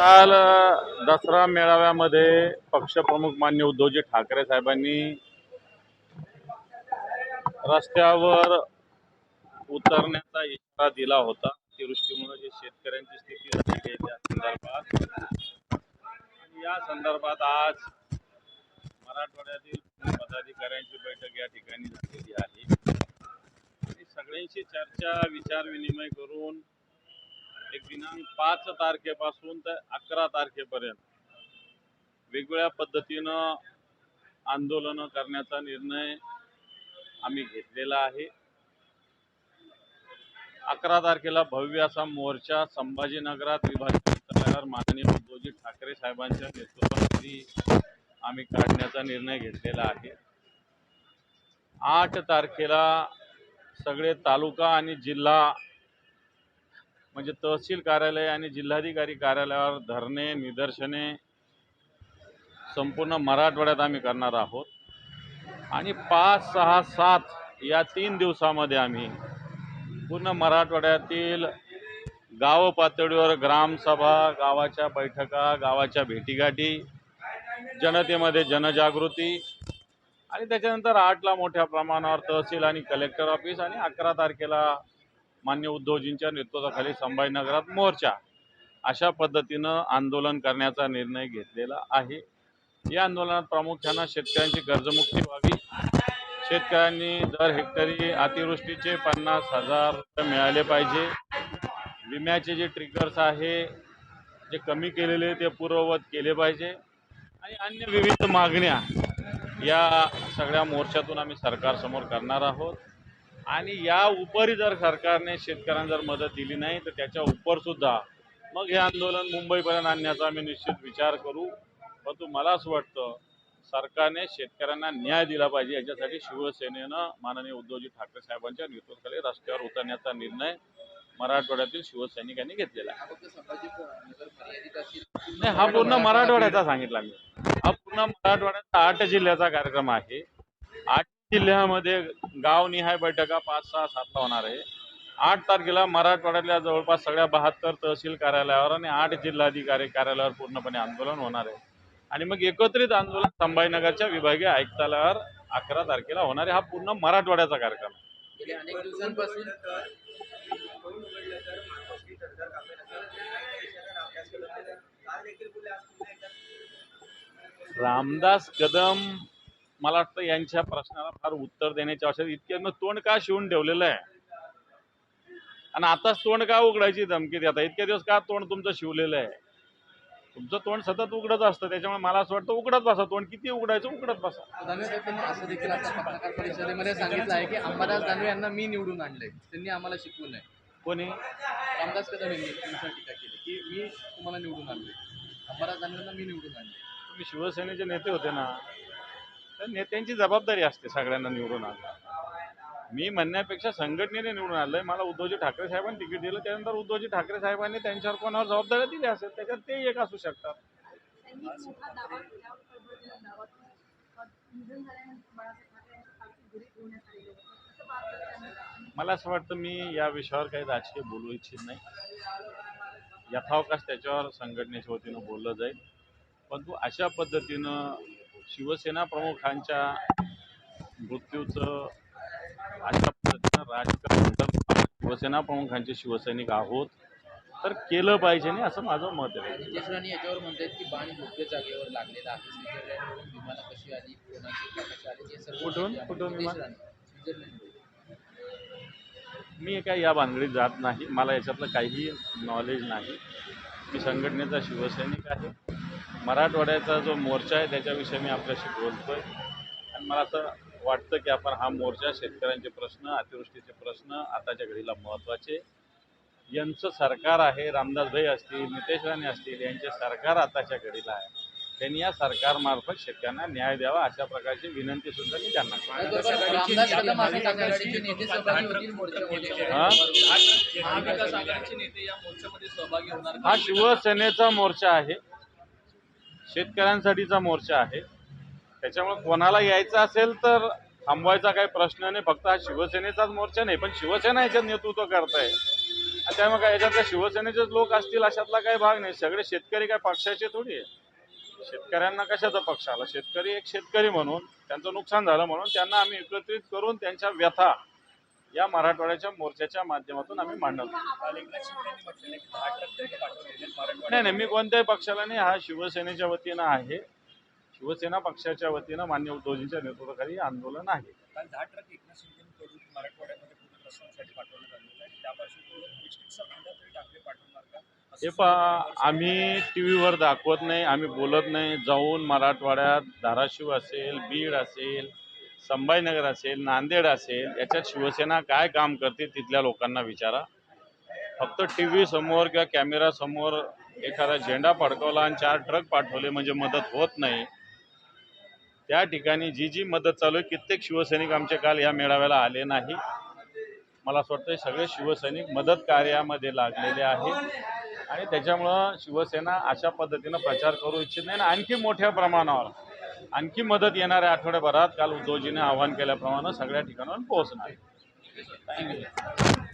काल दसरा मेळाव्यामध्ये पक्षप्रमुख मान्य उद्धवजी ठाकरे साहेबांनी रस्त्यावर उतरण्याचा इशारा दिला होता. अतिवृष्टीमुळे जे शेतकऱ्यांची स्थिती झाली आहे त्या संदर्भात. या संदर्भात आज मराठवाड्यातील पदाधिकाऱ्यांची बैठक या ठिकाणी झालेली आहे. आणि सगळ्यांशी चर्चा विचार विनिमय करून एक दिनांक पाच तारखेपासून ते अकरा तारखेपर्यंत वेगवेगळ्या पद्धतीनं आंदोलनं करण्याचा निर्णय आम्ही घेतलेला आहे. अकरा तारखेला भव्य असा मोर्चा संभाजीनगरात विभागीय तक्रार माननीय उद्धवजी ठाकरे साहेबांच्या नेतृत्वाखाली आम्ही काढण्याचा निर्णय घेतलेला आहे. आठ तारखेला सगळे तालुका आणि जिल्हा म्हणजे तहसील कार्यालय आणि जिल्हाधिकारी कार्यालयावर धरणे निदर्शने संपूर्ण मराठवाड्यात आम्ही करणार आहोत. आणि पाच सहा सात या तीन दिवसामध्ये आम्ही पूर्ण मराठवाड्यातील गाव पातळीवर ग्रामसभा गावाच्या बैठका गावाच्या भेटीगाठी जनतेमध्ये जनजागृती आणि त्याच्यानंतर आठला मोठ्या प्रमाणावर तहसील आणि कलेक्टर ऑफिस आणि अकरा तारखेला मान्य उद्धवजींच्या नेतृत्वाखाली संभाजीनगरात मोर्चा अशा पद्धतीनं आंदोलन करण्याचा निर्णय घेतलेला आहे. या आंदोलनात प्रामुख्यानं शेतकऱ्यांची कर्जमुक्ती व्हावी. शेतकऱ्यांनी दर हेक्टरी अतिवृष्टीचे पन्नास हजार रुपये मिळाले पाहिजे. विम्याचे जे ट्रिगर्स आहे जे कमी केलेले ते पूर्ववत केले पाहिजे. आणि अन्य विविध मागण्या या सगळ्या मोर्चातून आम्ही सरकारसमोर करणार आहोत. आणि या उपरी जर सरकारने शेतकऱ्यांना जर मदत दिली नाही तर त्याच्या उपर सुद्धा मग हे आंदोलन मुंबईपर्यंत आणण्याचा आम्ही निश्चित विचार करू. परंतु मला असं वाटतं सरकारने शेतकऱ्यांना न्याय दिला पाहिजे. याच्यासाठी शिवसेनेनं माननीय उद्धवजी ठाकरे साहेबांच्या नेतृत्वाखाली रस्त्यावर उतरण्याचा निर्णय मराठवाड्यातील शिवसैनिकांनी घेतलेला आहे. हा नाही हा पूर्ण मराठवाड्याचा सांगितला मी. हा पूर्ण मराठवाड्याचा आठ जिल्ह्याचा कार्यक्रम आहे. आठ जिल्ह्यामध्ये गावनिहाय बैठका पाच सहा सातला होणार आहे. आठ तारखेला मराठवाड्यातल्या जवळपास सगळ्या बहात्तर तहसील कार्यालयावर आणि आठ जिल्हाधिकारी कार्यालयावर पूर्णपणे आंदोलन होणार आहे. आणि मग एकत्रित आंदोलन संभाजीनगरच्या विभागीय आयुक्तालयावर अकरा तारखेला होणार आहे. हा पूर्ण मराठवाड्याचा कार्यक्रम आहे. रामदास कदम मला वाटतं यांच्या प्रश्नाला फार उत्तर देण्याची आवश्यकता इतके मग तोंड का शिवून ठेवलेलं आहे? आणि आताच तोंड का उघडायची धमकी देता इतके दिवस का तोंड तुमचं शिवलेलं आहे? तुमचं तोंड सतत उघडत असतं. त्याच्यामुळे मला असं वाटतं उघडत बसा. तोंड किती उघडायचं? उघडत बसा. दानवे असं देखील आता पत्रकार परिषदेमध्ये सांगितलं आहे की अंबादास दानवे यांना मी निवडून आणलंय. त्यांनी आम्हाला शिकवू नये कोणी? रामदास कदम यांनी तुमच्यावर टीका केली की मी तुम्हाला निवडून आणले अंबादास दानवेंना मी निवडून आणले तुम्ही शिवसेनेचे नेते होते ना. तर नेत्यांची जबाबदारी असते सगळ्यांना निवडून आणणं मी म्हणण्यापेक्षा संघटनेने निवडून आणलंय मला उद्धवजी ठाकरे साहेबांनी तिकीट दिलं. त्यानंतर उद्धवजी ठाकरे साहेबांनी त्यांच्यावर कोणावर जबाबदाऱ्या दिल्या असेल त्याच्यात ते एक असू शकतात. मला असं वाटतं मी या विषयावर काही राजकीय बोलू इच्छित नाही. यथावकाश त्याच्यावर संघटनेच्या वतीनं बोललं जाईल. परंतु अशा पद्धतीनं शिवसेना प्रमुखांच्या मृत्यूचं अशा पद्धतीनं राजकारण शिवसेना प्रमुखांचे शिवसैनिक आहोत. तर केलं पाहिजे नाही असं माझं मत आहे. नितेश राणे याच्यावर म्हणतात की बाण योग्य जागेवर लागलेलं आहे स्वित्झर्लंडवरून विमानं कशी आली कोणाची कशी आली हे सर्व कुठून? कुठून नितेश विमान? राणे स्वित्झर्लंडवरून मी काय या भानगडीत जात नाही. मला याच्यातलं काही नॉलेज नाही. मी संघटनेचा शिवसैनिक आहे. मराठवाड्याचा जो मोर्चा आहे त्याच्याविषयी मी आपल्याशी बोलतोय. आणि मला असं वाटतं की आपण हा मोर्चा शेतकऱ्यांचे प्रश्न अतिवृष्टीचे प्रश्न आताच्या घडीला महत्त्वाचे यांचं सरकार आहे रामदासभाई असतील नितेश राणे असतील यांचे सरकार आताच्या घडीला आहे. त्यांनी या सरकारमार्फत शेतकऱ्यांना न्याय द्यावा अशा प्रकारची विनंती सुद्धा मी त्यांना हा? हा शिवसेनेचा मोर्चा आहे. शेतकऱ्यांसाठीचा मोर्चा आहे. त्याच्यामुळे कोणाला यायचं असेल तर थांबवायचा काही प्रश्न नाही. फक्त हा शिवसेनेचाच मोर्चा नाही पण शिवसेना याच्यात नेतृत्व करत आहे त्यामुळे काय याच्यातल्या शिवसेनेचेच लोक असतील अशातला काही भाग नाही. सगळे शेतकरी काय पक्षाचे थोडी आहे. शेतकऱ्यांना कशाचा पक्ष आला? शेतकरी एक शेतकरी म्हणून त्यांचं नुकसान झालं म्हणून त्यांना आम्ही एकत्रित करून त्यांच्या व्यथा या मराठवाड्याच्या मोर्चाच्या माध्यमातून आम्ही मांडतो नाही नाही मी कोणत्याही पक्षाला नाही हा शिवसेनेच्या वतीनं आहे. शिवसेना पक्षाच्या वतीनं मान्य उद्धवजींच्या नेतृत्वाखाली आंदोलन आहे. काल दहा ट्रक एकनाथ शिंदेकडून मराठवाड्यामध्ये पुनर्वसनासाठी पाठवण्यात आलेलं आहे त्या पार्श्वभूमीवर विष्णूचा कांदा तरी ठाकरे पाठवणार का असं हे पहा आम्ही टी व्हीवर दाखवत नाही आम्ही बोलत नाही. जाऊन मराठवाड्यात धाराशिव असेल बीड असेल संभाजीनगर असेल नांदेड असेल याच्यात शिवसेना काय काम करते तिथल्या लोकांना विचारा. फक्त टी व्ही समोर किंवा कॅमेरा समोर एखादा झेंडा फडकवला आणि चार ट्रक पाठवले म्हणजे मदत होत नाही त्या ठिकाणी जी जी मदत चालू आहे कित्येक शिवसैनिक आमचे काल या मेळाव्याला आले नाही. मला असं वाटतं सगळे शिवसैनिक मदत कार्यामध्ये लागलेले आहेत आणि त्याच्यामुळं शिवसेना अशा पद्धतीनं प्रचार करू इच्छित नाही. आणि आणखी मोठ्या प्रमाणावर आणखी मदत येणाऱ्या आठवड्याभरात काल उद्धवजीने आवाहन केल्याप्रमाणे सगळ्या ठिकाणावर पोहोचणार. थँक्यू